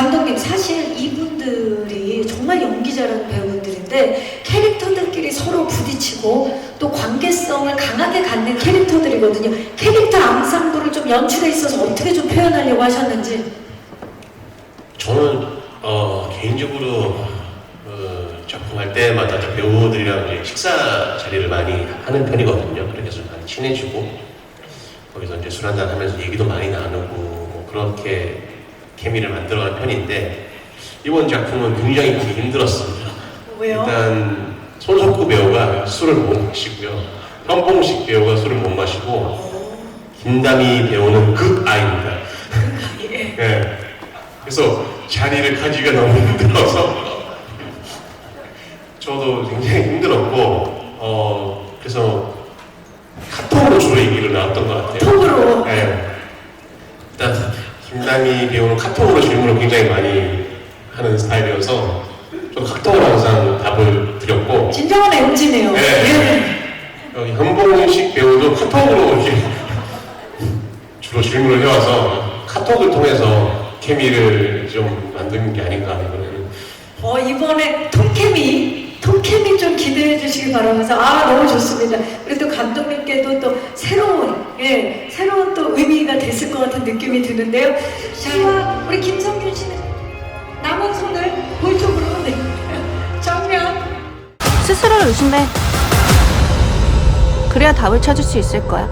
감독님 사실 이분들이 정말 연기 잘하는 배우분들인데 캐릭터들끼리 서로 부딪히고 또 관계성을 강하게 갖는 캐릭터들이거든요. 캐릭터 앙상블을 좀 연출에 있어서 어떻게 좀 표현하려고 하셨는지. 저는 어, 개인적으로 어, 작품 할 때마다 또 배우들이랑 이제 식사 자리를 많이 하는 편이거든요. 그래서 많이 친해지고 거기서 이제 술 한잔 하면서 얘기도 많이 나누고 뭐 그렇게 케미를 만들어간 편인데 이번 작품은 굉장히 보기 힘들었습니다. 왜요? 일단 손석구 배우가 술을 못 마시고요. 현봉식 배우가 술을 못 마시고 김다미 배우는 극아입니다. 예. 네. 그래서 자리를 가지기가 너무 힘들어서 저도 굉장히 힘들었고 어 그래서 카톡으로 주로 얘기를 나왔던 것 같아요. 톡으로. 네. 일단 김다미 배우는 카톡으로 질문을 굉장히 많이 하는 스타일이어서 저도 카톡으로 항상 답을 드렸고 진정한 MG네요. 네. 여기 현봉식 배우도 카톡으로 이렇게 주로 질문을 해와서 카톡을 통해서 케미를 좀 만드는 게 아닌가 이거는 어, 이번에 톰케미, 톰케미 좀 기대해 주시기 바라면서, 아, 너무 좋습니다. 우리 또 감독님께도 또 새로운, 예, 됐을 것 같은 느낌이 드는데요. 자, 우리 김성균 씨는 남은 손을 볼 쪽으로, 네. 정면. 스스로를 의심해. 그래야 답을 찾을 수 있을 거야.